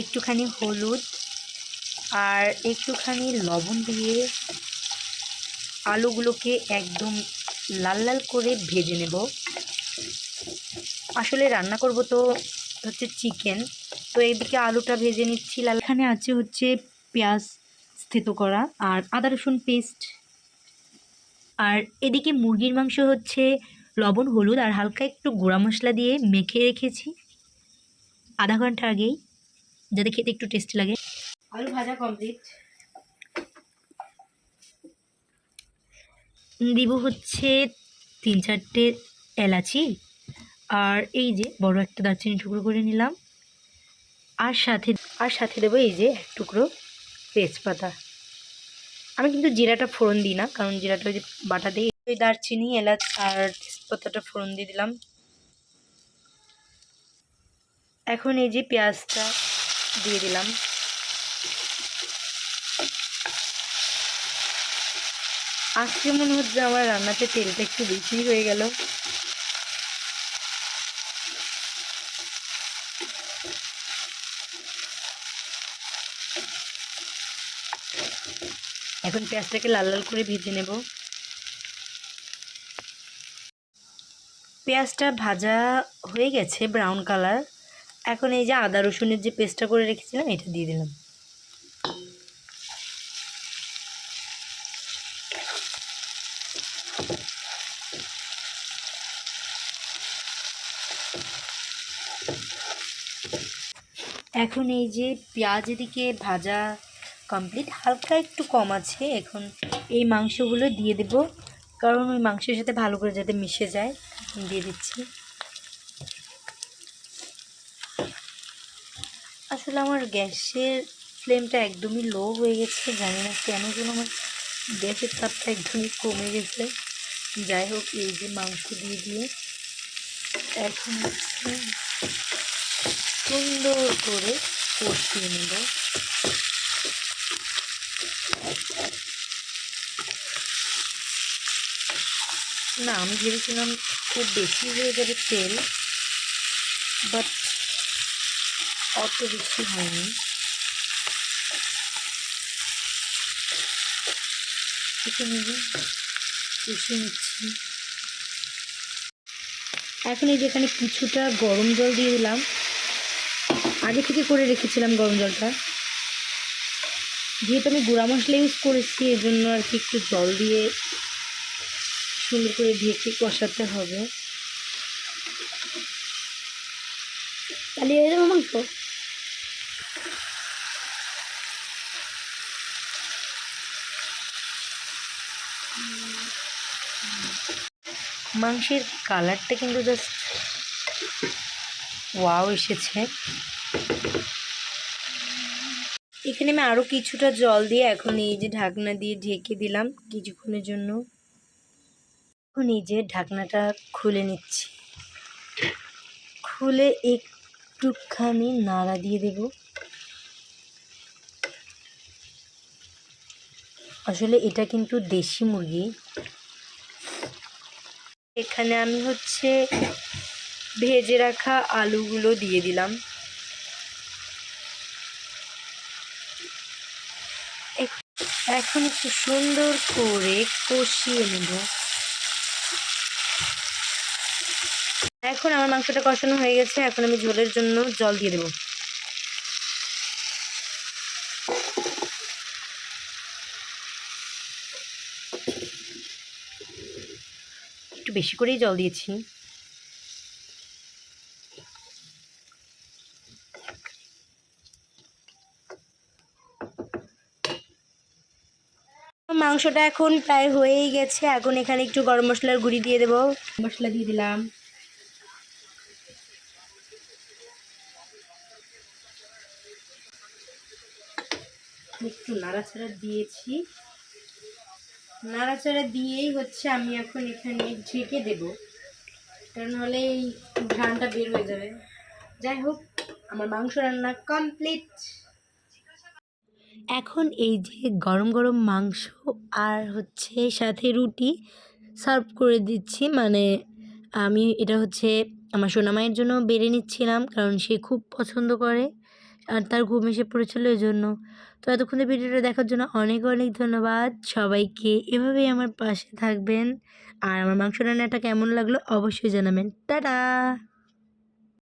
একটুখানি হলুদ আর একটুখানি লবণ দিয়ে আলুগুলোকে একদম লাল লাল করে ভেজে নেব। আসলে রান্না করব তো হচ্ছে চিকেন, তো এদিকে আলুটা ভেজে নিচ্ছি। লাল এখানে আছে হচ্ছে পেঁয়াজ স্থিত করা আর আদা রসুন পেস্ট। আর এদিকে মুরগির মাংস হচ্ছে লবণ, হলুদ আর হালকা একটু গুঁড়া মশলা দিয়ে মেখে রেখেছি। আধা ঘণ্টা আগেই। যাতে খেতে একটু টেস্টি লাগে। আলু ভাজা কমপ্লিট দিব হচ্ছে তিন চারটে এলাচি। আর এই যে বড় একটা দারচিনি টুকরো করে নিলাম। আর সাথে আর সাথে দেবো এই যে এক টুকরো তেজপাতা। আমি কিন্তু জিরাটা ফোড়ন দিই না কারণ জিরাটা ওই যে বাটা দিই ওই দারচিনি এলাচ আর তেজপাতাটা ফোড়ন দিয়ে দিলাম। এখন এই যে পেঁয়াজটা দিয়ে দিলাম। আজকে মনে হচ্ছে আমার রান্নাতে তেলটা একটু বেশি হয়ে গেল। এখন পেঁয়াজটাকে লাল লাল করে ভেজে নেব। পেঁয়াজটা ভাজা হয়ে গেছে ব্রাউন কালার। এখন এই যে আদা রসুনের যে পেস্টটা করে রেখেছিলাম, এটা দিয়ে দিলাম। এখন এই যে পেঁয়াজ এদিকে ভাজা কমপ্লিট হালকা একটু কম আছে। এখন এই মাংসগুলো দিয়ে দেব, কারণ ওই মাংসের সাথে ভালো করে যাতে মিশে যায় দিয়ে দিচ্ছি। আসলে আমার গ্যাসের ফ্লেমটা একদমই লো হয়ে গেছে, জানি না কেন যেন আমার গ্যাসের তাপটা একদমই কমে গেছে। যাই হোক, এই যে মাংস দিয়ে দিয়ে এখন সুন্দর করে কষিয়ে নেব। না, আমি ভেবেছিলাম খুব বেশি হয়ে যাবে তেল বাট অত বেশি হয়নি। এখানে নিচ্ছি। এই যেখানে কিছুটা গরম জল দিয়ে দিলাম। আগে থেকে করে রেখেছিলাম গরম জলটা। যেহেতু আমি গুঁড়া মশলা ইউজ করেছি এর জন্য আর কি একটু জল দিয়ে সুন্দর করে ঢেকে কষাতে হবে। তাহলে যাবে মাংস মাংসের কালারটা কিন্তু জাস্ট ওয়াও এসেছে। এখানে আমি আরও কিছুটা জল দিয়ে এখন এই যে ঢাকনা দিয়ে ঢেকে দিলাম কিছুক্ষণের জন্য। এখন এই যে ঢাকনাটা খুলে নিচ্ছি। খুলে একটুখানি নাড়া দিয়ে দেব। আসলে এটা কিন্তু দেশি মুরগি। এখানে আমি হচ্ছে ভেজে রাখা আলুগুলো দিয়ে দিলাম। এখন একটু সুন্দর করে কষিয়ে নেব। এখন আমার মাংসটা কষানো হয়ে গেছে, এখন আমি ঝোলের জন্য জল দিয়ে দেবো। বেশি করেই জল দিয়েছি। মাংসটা এখন প্রায় হয়েই গেছে। এখন এখানে একটু গরম মশলার গুঁড়ি দিয়ে দেবো। মশলা দিয়ে দিলাম। একটু নাড়াচাড়া দিয়েছি। নাড়াচাড়া দিয়েই হচ্ছে আমি এখন এখানে ঢেকে দেব। কারণ হলে এই ঘ্রাণটা বের হয়ে যাবে। যাই হোক, আমার মাংস রান্না কমপ্লিট এখন এই যে গরম গরম মাংস আর হচ্ছে সাথে রুটি সার্ভ করে দিচ্ছি মানে আমি এটা হচ্ছে আমার সোনামায়ের জন্য বেড়ে নিচ্ছিলাম, কারণ সে খুব পছন্দ করে। আর তার ঘুম এসে পড়েছিল এই জন্য তো এতক্ষণ ভিডিওটা দেখার জন্য অনেক অনেক ধন্যবাদ। সবাইকে এভাবেই আমার পাশে থাকবেন। আর আমার মাংস রান্নাটা কেমন লাগল অবশ্যই জানাবেন। টাটা!